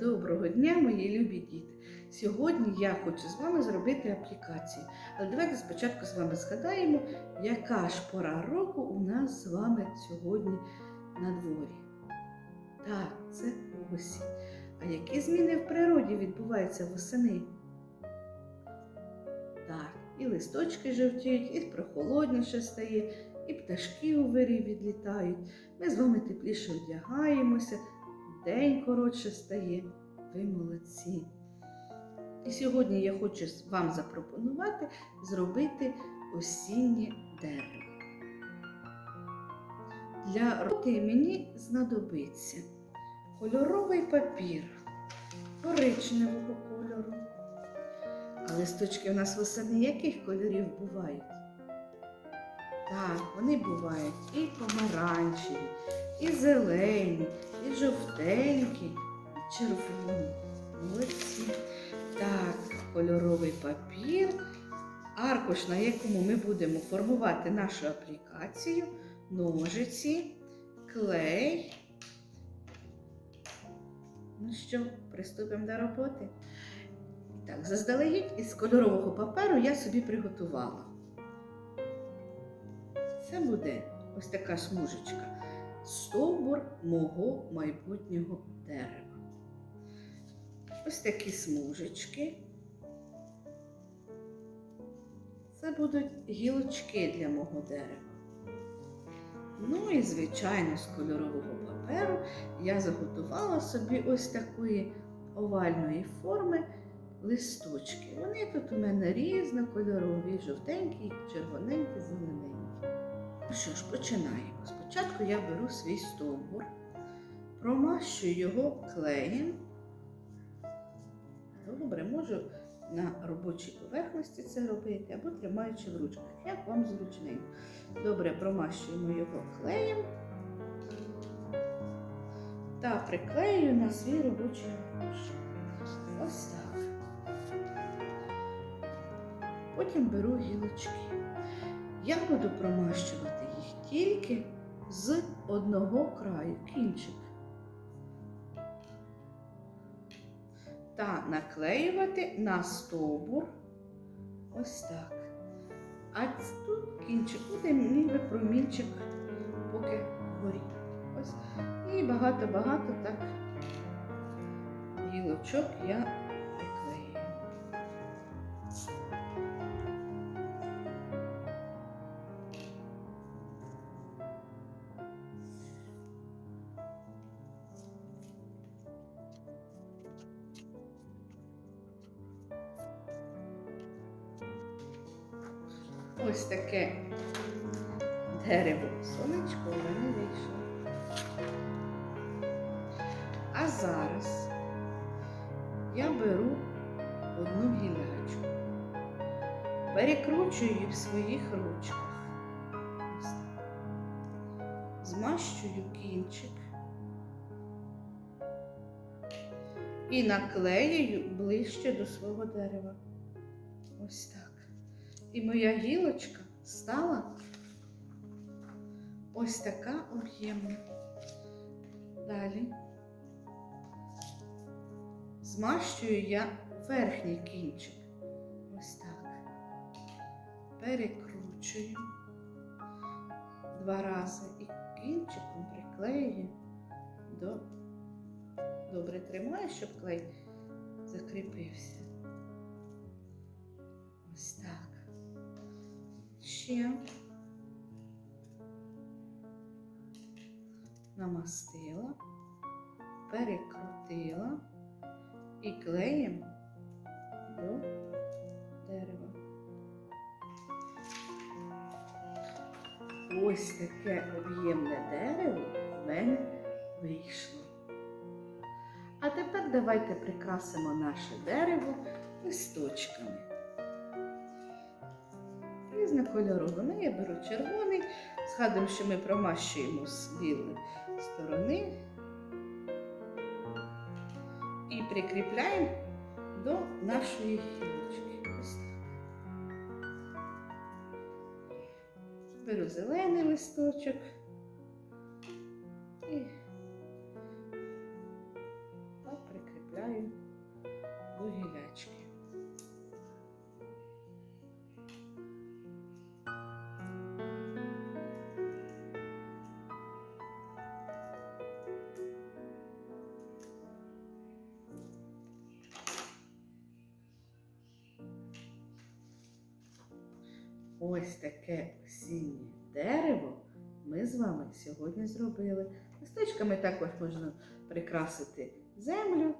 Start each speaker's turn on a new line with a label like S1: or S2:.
S1: Доброго дня, мої любі діти! Сьогодні я хочу з вами зробити аплікацію. Але давайте спочатку з вами згадаємо, яка ж пора року у нас з вами сьогодні на дворі. Так, це осінь. А які зміни в природі відбуваються восени? Так, і листочки жовтіють, і прохолодніше стає, і пташки у вирі відлітають. Ми з вами тепліше одягаємося, день коротше стає. Ви молодці. І сьогодні я хочу вам запропонувати зробити осіннє дерево. Для роботи мені знадобиться кольоровий папір коричневого кольору. А листочки у нас восени яких кольорів бувають? Так, вони бувають і помаранчеві, і зелені, і жовтенькі, червоні. Молодці. Так, кольоровий папір, аркуш, на якому ми будемо формувати нашу аплікацію, ножиці, клей. Ну що, приступимо до роботи. Так, заздалегідь із кольорового паперу я собі приготувала. Це буде ось така смужечка. Стовбур мого майбутнього дерева. Ось такі смужечки. Це будуть гілочки для мого дерева. Ну і, звичайно, з кольорового паперу я заготувала собі ось такої овальної форми листочки. Вони тут у мене різнокольорові, жовтенькі, червоненькі, зелененькі. Що ж, починаємо. Спочатку я беру свій стовбур, промащую його клеєм. Добре, можу на робочій поверхності це робити або тримаючи в ручках, як вам зручненько. Добре, промащуємо його клеєм та приклею на свій робочий аркуш. Ось так. Потім беру гілочки. Я буду промащувати їх тільки з одного краю, кінчик. Та наклеювати на стовбур. Ось так. А тут кінчик буде ніби промінчик, поки горі. Ось. І багато-багато так гілочок я Ось таке дерево сонечко у мене вийшло. А зараз я беру одну гілячку, перекручую її в своїх ручках. Змащую кінчик і наклеюю ближче до свого дерева. Ось так. І моя гілочка стала ось така об'ємна. Далі змащую я верхній кінчик. Ось так. Перекручую два рази і кінчиком приклею до. Добре тримаю, щоб клей закріпився. Ось так. Ще намастила, перекрутила і клеєм до дерева. Ось таке об'ємне дерево в мене вийшло. А тепер давайте прикрасимо наше дерево листочками різнокольоровими. Я беру червоний, згадуємо, що ми промащуємо з білої сторони і прикріпляємо до нашої гілочки. Беру зелений листочок ось таке осіннє дерево ми з вами сьогодні зробили. Листочками також можна прикрасити землю.